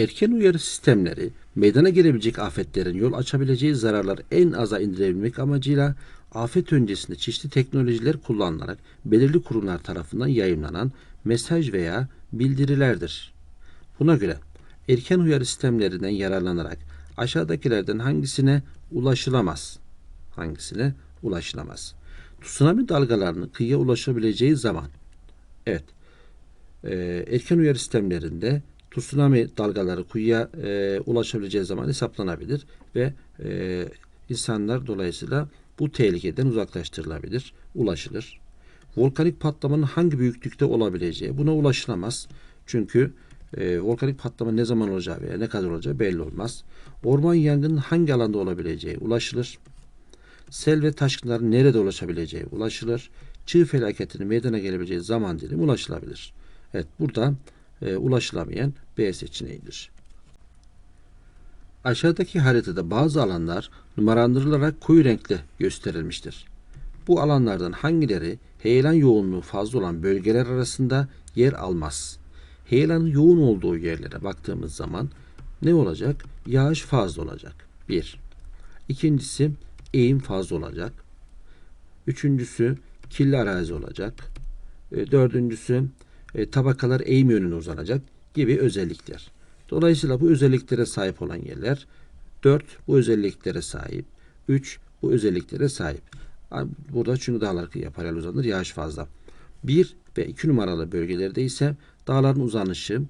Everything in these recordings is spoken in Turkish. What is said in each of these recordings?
Erken uyarı sistemleri meydana gelebilecek afetlerin yol açabileceği zararları en aza indirebilmek amacıyla afet öncesinde çeşitli teknolojiler kullanılarak belirli kurumlar tarafından yayınlanan mesaj veya bildirilerdir. Buna göre erken uyarı sistemlerinden yararlanarak aşağıdakilerden hangisine ulaşılamaz? Hangisine ulaşılamaz? Tsunami dalgalarının kıyıya ulaşabileceği zaman Evet. Ee, erken uyarı sistemlerinde tsunami dalgaları kuyuya e, ulaşabileceği zaman hesaplanabilir ve e, insanlar dolayısıyla bu tehlikeden uzaklaştırılabilir, ulaşılır. Volkanik patlamanın hangi büyüklükte olabileceği buna ulaşılamaz. Çünkü e, volkanik patlama ne zaman olacağı veya ne kadar olacağı belli olmaz. Orman yangının hangi alanda olabileceği ulaşılır. Sel ve taşkınların nerede ulaşabileceği ulaşılır. Çığ felaketinin meydana gelebileceği zaman dilimi ulaşılabilir. Evet burada e, ulaşılamayan B seçeneğidir. Aşağıdaki haritada bazı alanlar numaralandırılarak koyu renkle gösterilmiştir. Bu alanlardan hangileri heyelan yoğunluğu fazla olan bölgeler arasında yer almaz? Heyelanın yoğun olduğu yerlere baktığımız zaman ne olacak? Yağış fazla olacak. Bir. İkincisi eğim fazla olacak. Üçüncüsü kirli arazi olacak. E, Dördüncüsü e, tabakalar eğim yönüne uzanacak gibi özellikler. Dolayısıyla bu özelliklere sahip olan yerler 4 bu özelliklere sahip. 3 bu özelliklere sahip. Burada çünkü dağlar paralel uzanır. Yağış fazla. 1 ve 2 numaralı bölgelerde ise dağların uzanışı,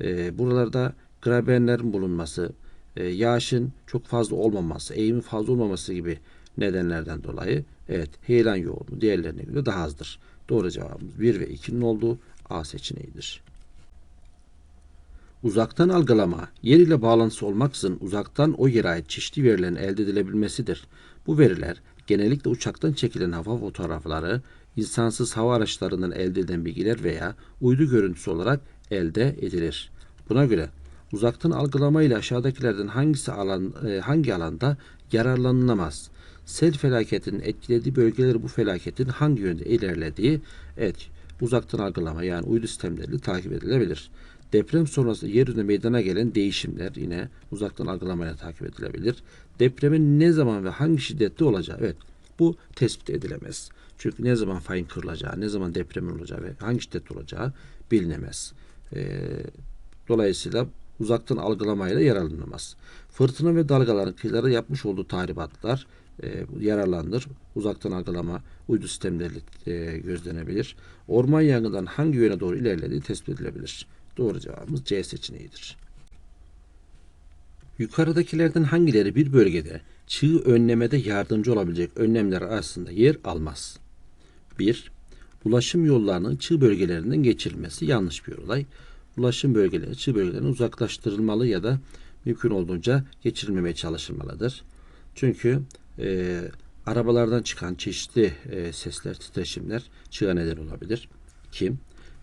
e, buralarda grabenlerin bulunması, e, yağışın çok fazla olmaması, eğimin fazla olmaması gibi nedenlerden dolayı evet heyelan yoğunluğu diğerlerine göre daha azdır. Doğru cevabımız 1 ve 2'nin olduğu A seçeneğidir. Uzaktan algılama, yer ile bağlantısı olmaksızın uzaktan o yere ait çeşitli verilerin elde edilebilmesidir. Bu veriler genellikle uçaktan çekilen hava fotoğrafları, insansız hava araçlarından elde edilen bilgiler veya uydu görüntüsü olarak elde edilir. Buna göre uzaktan algılama ile aşağıdakilerden hangisi alan e, hangi alanda yararlanılamaz? Sel felaketinin etkilediği bölgeleri bu felaketin hangi yönde ilerlediği evet uzaktan algılama yani uydu sistemleri takip edilebilir. Deprem sonrası yeryüzünde meydana gelen değişimler yine uzaktan algılamayla takip edilebilir. Depremin ne zaman ve hangi şiddette olacağı evet bu tespit edilemez. Çünkü ne zaman fayın kırılacağı, ne zaman depremin olacağı ve hangi şiddette olacağı bilinemez. Ee, dolayısıyla uzaktan algılamayla yararlanamaz. Fırtına ve dalgaların kıyılara yapmış olduğu tahribatlar e, yararlanır. Uzaktan algılama uydu sistemleri e, gözlenebilir. Orman yangından hangi yöne doğru ilerlediği tespit edilebilir. Doğru cevabımız C seçeneğidir. Yukarıdakilerden hangileri bir bölgede çığ önlemede yardımcı olabilecek önlemler arasında yer almaz? 1. Ulaşım yollarının çığ bölgelerinden geçirilmesi yanlış bir olay. Ulaşım bölgeleri çığ bölgelerinden uzaklaştırılmalı ya da mümkün olduğunca geçirilmemeye çalışılmalıdır. Çünkü e, arabalardan çıkan çeşitli e, sesler, titreşimler çığa neden olabilir. Kim?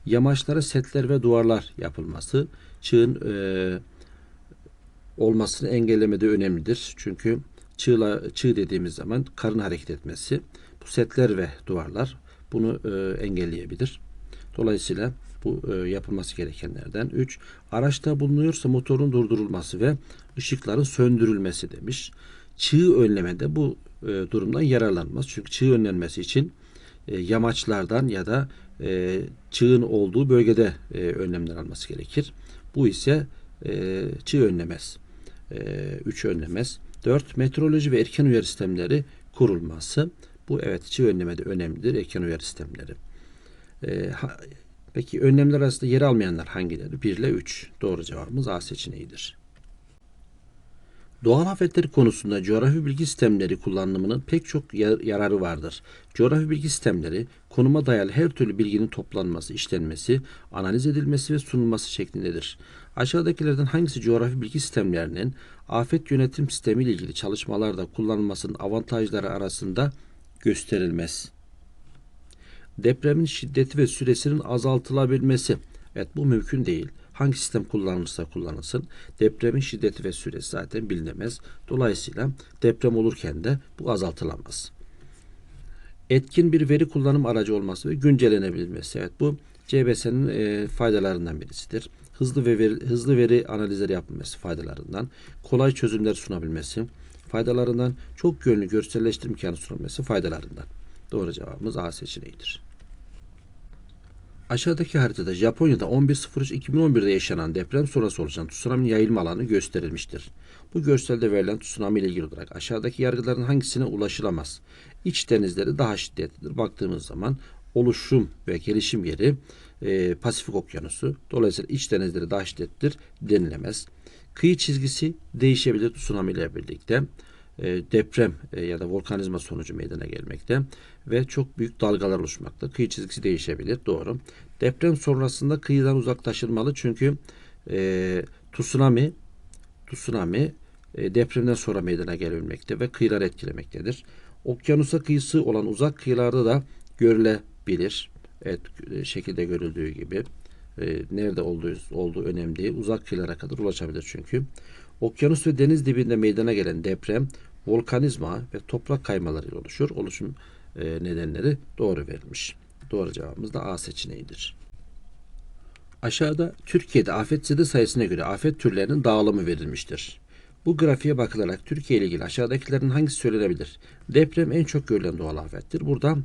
Yamaçlara setler ve duvarlar yapılması çığın e, olmasını engellemede önemlidir. Çünkü çığla, çığ dediğimiz zaman karın hareket etmesi bu setler ve duvarlar bunu e, engelleyebilir. Dolayısıyla bu e, yapılması gerekenlerden 3. Araçta bulunuyorsa motorun durdurulması ve ışıkların söndürülmesi demiş. Çığ önlemede bu e, durumdan yararlanmaz. Çünkü çığ önlenmesi için e, yamaçlardan ya da e, çığın olduğu bölgede e, önlemler alması gerekir. Bu ise e, çığ önlemez. 3 e, önlemez. 4. Meteoroloji ve erken uyarı sistemleri kurulması. Bu evet çığ önlemede önemlidir erken uyarı sistemleri. E, ha, peki önlemler arasında yer almayanlar hangileri? 1 ile 3. Doğru cevabımız A seçeneğidir. Doğal afetleri konusunda coğrafi bilgi sistemleri kullanımının pek çok yararı vardır. Coğrafi bilgi sistemleri konuma dayalı her türlü bilginin toplanması, işlenmesi, analiz edilmesi ve sunulması şeklindedir. Aşağıdakilerden hangisi coğrafi bilgi sistemlerinin afet yönetim sistemi ile ilgili çalışmalarda kullanılmasının avantajları arasında gösterilmez? Depremin şiddeti ve süresinin azaltılabilmesi. Evet bu mümkün değil. Hangi sistem kullanılırsa kullanılsın depremin şiddeti ve süresi zaten bilinemez. Dolayısıyla deprem olurken de bu azaltılamaz. Etkin bir veri kullanım aracı olması ve güncellenebilmesi. Evet bu CBS'nin e, faydalarından birisidir. hızlı ve veri, hızlı veri analizleri yapılması faydalarından, kolay çözümler sunabilmesi faydalarından, çok yönlü görselleştirme imkanı sunulması faydalarından. Doğru cevabımız A seçeneğidir. Aşağıdaki haritada Japonya'da 11.03.2011'de yaşanan deprem sonrası oluşan tsunami'nin yayılma alanı gösterilmiştir. Bu görselde verilen tsunami ile ilgili olarak aşağıdaki yargıların hangisine ulaşılamaz? İç denizleri daha şiddetlidir. Baktığımız zaman oluşum ve gelişim yeri e, Pasifik Okyanusu. Dolayısıyla iç denizleri daha şiddetlidir denilemez. Kıyı çizgisi değişebilir tsunami ile birlikte. E, deprem e, ya da volkanizma sonucu meydana gelmekte ve çok büyük dalgalar oluşmakta. Kıyı çizgisi değişebilir. Doğru. Deprem sonrasında kıyıdan uzaklaşılmalı çünkü e, tsunami tsunami e, depremden sonra meydana gelebilmekte ve kıyıları etkilemektedir. Okyanusa kıyısı olan uzak kıyılarda da görülebilir. Evet, e, şekilde görüldüğü gibi. E, nerede olduğu, olduğu önemli değil. Uzak kıyılara kadar ulaşabilir çünkü. Okyanus ve deniz dibinde meydana gelen deprem, volkanizma ve toprak kaymalarıyla oluşur. Oluşum e, nedenleri doğru verilmiş. Doğru cevabımız da A seçeneğidir. Aşağıda Türkiye'de afetzede sayısına göre afet türlerinin dağılımı verilmiştir. Bu grafiğe bakılarak Türkiye ile ilgili aşağıdakilerin hangisi söylenebilir? Deprem en çok görülen doğal afettir. Burada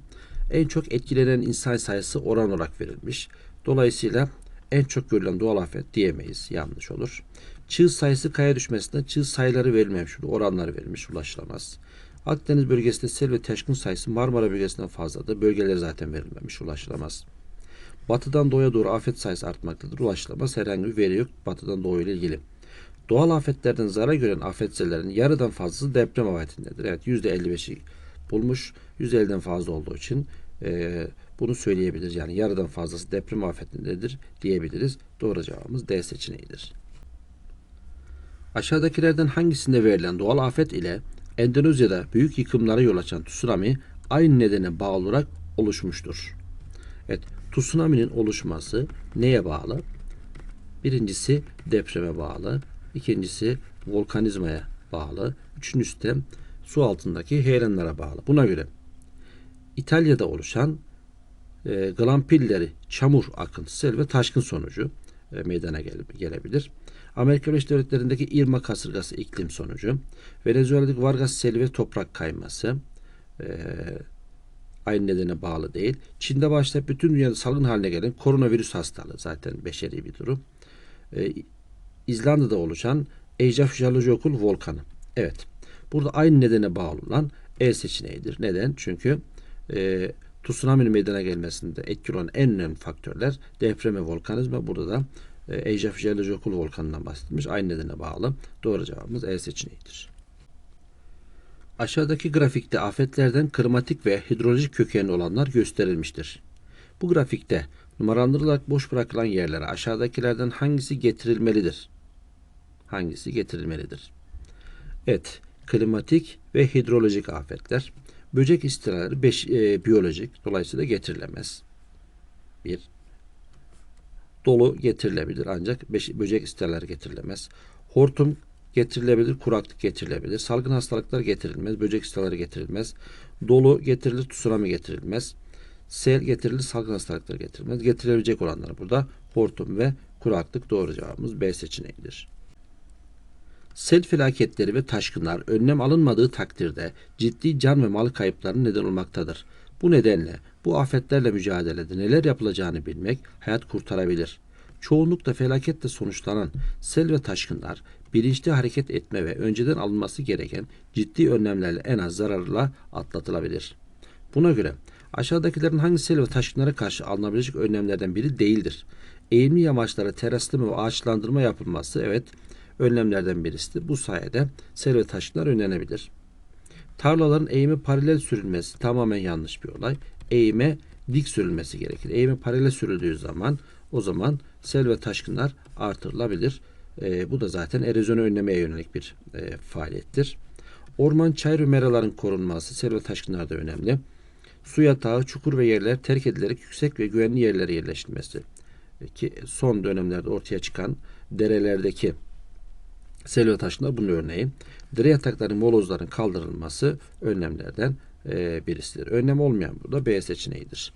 en çok etkilenen insan sayısı oran olarak verilmiş. Dolayısıyla en çok görülen doğal afet diyemeyiz. Yanlış olur. Çığ sayısı kaya düşmesinde çığ sayıları verilmemiş. Burada oranlar verilmiş. Ulaşılamaz. Akdeniz bölgesinde sel ve taşkın sayısı Marmara bölgesinden fazladır. Bölgeleri zaten verilmemiş. Ulaşılamaz. Batıdan doğuya doğru afet sayısı artmaktadır. Ulaşılamaz. Herhangi bir veri yok batıdan doğu ile ilgili. Doğal afetlerden zarar gören afetzelerinin yarıdan fazlası deprem afetindedir. Evet %55'i bulmuş. %50'den fazla olduğu için e, bunu söyleyebiliriz. Yani yarıdan fazlası deprem afetindedir diyebiliriz. Doğru cevabımız D seçeneğidir. Aşağıdakilerden hangisinde verilen doğal afet ile Endonezya'da büyük yıkımlara yol açan tsunami aynı nedene bağlı olarak oluşmuştur? Evet, tsunami'nin oluşması neye bağlı? Birincisi depreme bağlı, ikincisi volkanizmaya bağlı, üçüncüsü de su altındaki heyelanlara bağlı. Buna göre İtalya'da oluşan e, glampilleri, çamur akıntısı ve taşkın sonucu meydana gele, gelebilir. Amerika Birleşik Devletleri'ndeki Irma kasırgası iklim sonucu, Venezuela'daki Vargas seli toprak kayması e, aynı nedene bağlı değil. Çin'de başlayıp bütün dünyada salgın haline gelen koronavirüs hastalığı zaten beşeri bir durum. E, İzlanda'da oluşan Eyjafjallajökull volkanı. Evet. Burada aynı nedene bağlı olan E seçeneğidir. Neden? Çünkü e, tsunami'nin meydana gelmesinde etkili olan en önemli faktörler deprem ve volkanizma. Burada da e, Eyjafjallajökull volkanından bahsedilmiş. Aynı nedene bağlı. Doğru cevabımız E seçeneğidir. Aşağıdaki grafikte afetlerden klimatik ve hidrolojik kökenli olanlar gösterilmiştir. Bu grafikte numaralandırılarak boş bırakılan yerlere aşağıdakilerden hangisi getirilmelidir? Hangisi getirilmelidir? Evet, klimatik ve hidrolojik afetler. Böcek istilaları beş, e, biyolojik, dolayısıyla getirilemez. Bir. Dolu getirilebilir ancak beş, böcek istilaları getirilemez. Hortum getirilebilir, kuraklık getirilebilir. Salgın hastalıklar getirilmez, böcek istilaları getirilmez. Dolu getirilir, tsunami getirilmez. Sel getirilir, salgın hastalıklar getirilmez. Getirilebilecek olanlar burada hortum ve kuraklık doğru cevabımız B seçeneğidir. Sel felaketleri ve taşkınlar önlem alınmadığı takdirde ciddi can ve mal kayıplarına neden olmaktadır. Bu nedenle bu afetlerle mücadelede neler yapılacağını bilmek hayat kurtarabilir. Çoğunlukla felaketle sonuçlanan sel ve taşkınlar bilinçli hareket etme ve önceden alınması gereken ciddi önlemlerle en az zararla atlatılabilir. Buna göre aşağıdakilerin hangi sel ve taşkınlara karşı alınabilecek önlemlerden biri değildir. Eğimli yamaçlara teraslama ve ağaçlandırma yapılması evet önlemlerden birisidir. Bu sayede sel ve taşkınlar önlenebilir. Tarlaların eğimi paralel sürülmesi tamamen yanlış bir olay. Eğime dik sürülmesi gerekir. Eğime paralel sürüldüğü zaman o zaman sel ve taşkınlar artırılabilir. E, bu da zaten erozyonu önlemeye yönelik bir e, faaliyettir. Orman, çay ve meraların korunması sel ve taşkınlarda önemli. Su yatağı, çukur ve yerler terk edilerek yüksek ve güvenli yerlere yerleştirilmesi. Ki son dönemlerde ortaya çıkan derelerdeki sel ve taşkınlar bunun örneği. Dere yataklarının, molozların kaldırılması önlemlerden birisidir. Önlem olmayan burada B seçeneğidir.